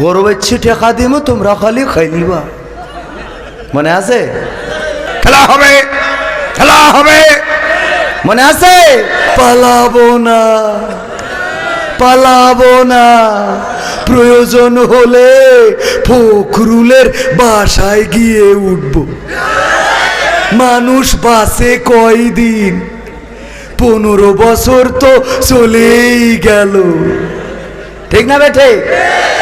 গরু বেচছি টেকা তোমরা খালি খাইলিবা মনে আছে? খেলা হবে খেলা হবে। মনে আছে? পালাবো না পালাবো না। প্রয়োজন হলে ফখরুলের বাসায় গিয়ে উঠব। মানুষ বাসে কয়দিন? পনেরো বছর তো চলেই গেল। ঠিক না বেঠে?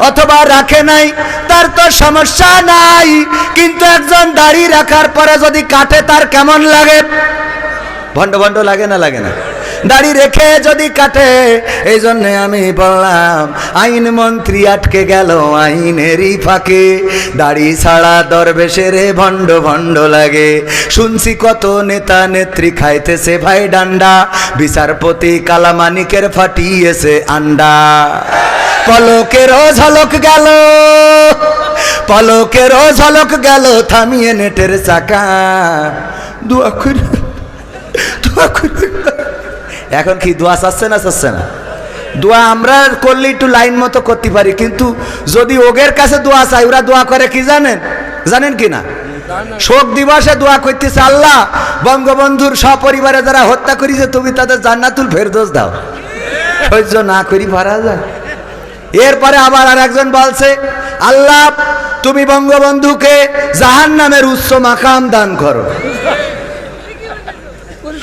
অথবা রাখে নাই, তার তো সমস্যা নাই। কিন্তু একজন দাড়ি রাখার পরে যদি কাটে, তার কেমন লাগে? ভণ্ড ভণ্ড লাগে না লাগে না। দাড়ি রেখে যদি কাটে, এই জন্যে আমি বললাম, আইন মন্ত্রী আটকে গেল, আইনেরই ফাঁকে। দাড়ি ছাড়া দরবেশের ভণ্ড ভণ্ড লাগে। শুনছি কত নেতা নেত্রী খাইতেছে ভাই ডান্ডা। বিচারপতি কালামানিকের ফাটিয়েছে আন্ডা। পলকেরও ঝলক গেল পলকেরও ঝলক গেল থামিয়ে নেটের চাকা। দোয়া দোয়া করি। এখন কি দোয়া চাচ্ছে না চাচ্ছে না? দোয়া আমরা করলে একটু লাইন মতো করতে পারি, কিন্তু যদি ওগের কাছে দোয়া চাই, ওরা দোয়া করে কি জানেন? জানেন কি না? শোক দিবসে দোয়া করতেছে আল্লাহ, বঙ্গবন্ধুর সপরিবারে যারা হত্যা করেছে, তুমি তাদের জান্নাতুল ফেরদোস দাও। সহ্য না করি পারা যায়। এরপরে আবার আর একজন বলছে, আল্লাহ, তুমি বঙ্গবন্ধুকে জাহান নামের উচ্চ মাকাম দান করো।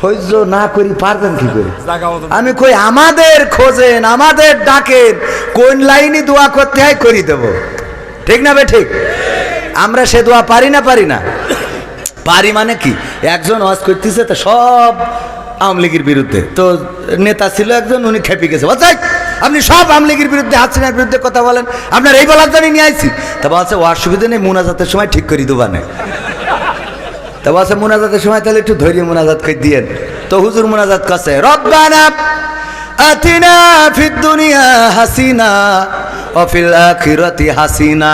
সহ্য না করি, পারবেন কি করে? আমি কই, আমাদের খোঁজেন, আমাদের ডাকেন, কোন লাইনে দোয়া করতে হয় করি দেব। ঠিক না বে, ঠিক? আমরা সে দোয়া পারি না পারি না। পারি মানে কি? একজন ওয়াজ করতেছে তো সব আওয়ামী লীগের বিরুদ্ধে। তো নেতা ছিল একজন, উনি খেপে গেছে। বলছে আপনি সব আওয়ামী লীগের বিরুদ্ধে, হাসিনার বিরুদ্ধে কথা বলেন। আপনার এই বলার জন্য নিয়ে আইছি। তা বলছে ও অসুবিধা নেই, মুনাজাতের সময় ঠিক করি দেবানে। তা বলছে মুনাজাতের সময় তাহলে একটু ধৈর্য মুনাজাত করে দিয়েন। তো হুজুর মুনাজাত কাছে রব্বানা আতিনা ফিদ দুনিয়া হাসিনা ও ফিল আখিরাতি হাসিনা,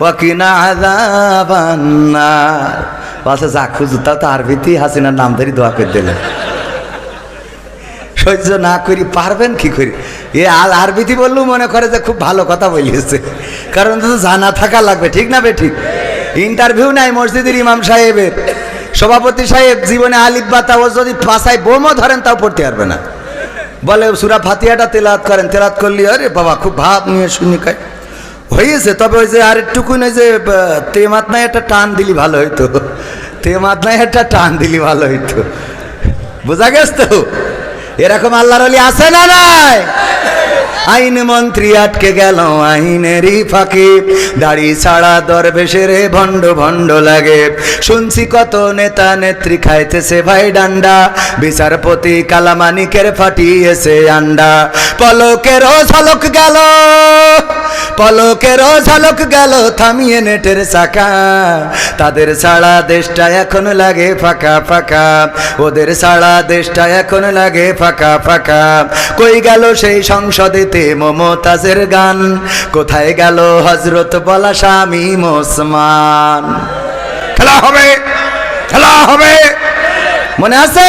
ওয়া কিনা আযাবান নার। বলছে যাক, হুজুর তা তো আরবিতে হাসিনার নাম ধরে দোয়া করে দিলেন। সহ্য না করি, পারবেন কি করি? এ আর আরবিতে বললেও মনে করে যে খুব ভালো কথা বলিয়েছে। কারণ তো জানা থাকা লাগবে, ঠিক না বে ঠিক ইন্টারভিউ নাই মসজিদের ইমাম সাহেবের। সভাপতি সাহেব জীবনে আলিফ বা তাও যদি পাশায় বোমও ধরেন, তাও পড়তে পারবে না। বলে, সুরা ফাতিয়াটা তেলাত করেন তেলাত করলি, আরে বাবা, খুব ভাব নিয়ে শুনি খায় হয়েছে, তবে ওই যে আর একটুকুন ওই যে তেমাত নাই একটা টান দিলি ভালো হইতো। তেমাত নাই একটা টান দিলি ভালো হইতো। বোঝা গেছ তো? এরকম আল্লাহর আলী আছে না নাই? আইন মন্ত্রী আটকে গেল আইনেরই ফাঁকে। দাড়ি ছাড়া দরবেশের ভণ্ড ভণ্ড লাগে। শুনছি কত নেতা নেত্রী খাইতেছে ভাই ডান্ডা। বিচারপতি কালামানিকের ফাটিয়েছে আন্ডা। পলকেরও ঝলক গেল পলকেরও ঝলক গেল থামিয়ে নেটের চাকা। তাদের ছাড়া দেশটা এখন লাগে ফাঁকা ফাঁকা। ওদের ছাড়া দেশটা এখন লাগে ফাঁকা ফাঁকা। কই গেল সেই সংসদেতে মমতাজের গান। কোথায় গেল হজরত বলা স্বামী মোসমান খেলা হবে খেলা হবে। মনে আছে?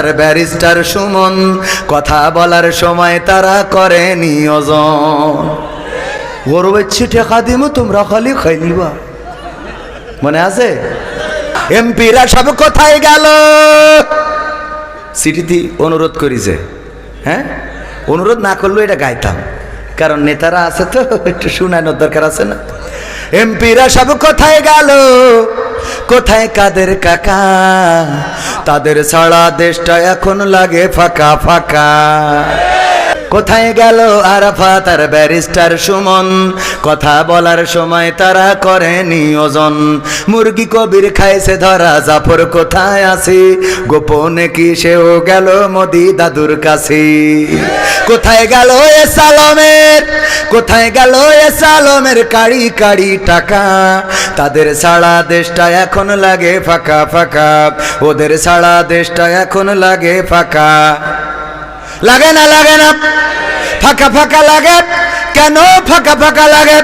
আর ব্যারিস্টার সুমন, কথা বলার সময় তারা করে নিয়োজন। গরবেচ্ছি টেকা দিমু তোমরা খালি খাইলিবা মনে আছে? এমপিরা সব কোথায় গেল? চিঠিতে অনুরোধ করিছে। হ্যাঁ? অনুরোধ না করলেও এটা গাইতাম। কারণ নেতারা আছে তো, একটু শুনানোর দরকার আছে না। এমপিরা সব কোথায় গেল? কোথায় কাদের কাকা? তাদের সারা দেশটা এখন লাগে ফাঁকা ফাঁকা। কোথায় গেল আরাফাত আর ব্যারিস্টার সুমন? কথা বলার সময় তারা করে নিয়োজন মুরগি কবির খাইছে ধরা, জাফর কোথায় আছে? গোপনে কি সেও গেল মোদি দাদুর কাছে? কোথায় গেল এ সালমের? কোথায় গেল এ সালমের কাড়ি কাড়ি টাকা? তাদের সারা দেশটা এখন লাগে ফাঁকা ফাঁকা। ওদের সারা দেশটা এখন লাগে ফাঁকা। লাগে না লাগে না ফাঁকা ফাঁকা লাগে কেন ফাঁকা ফাঁকা লাগে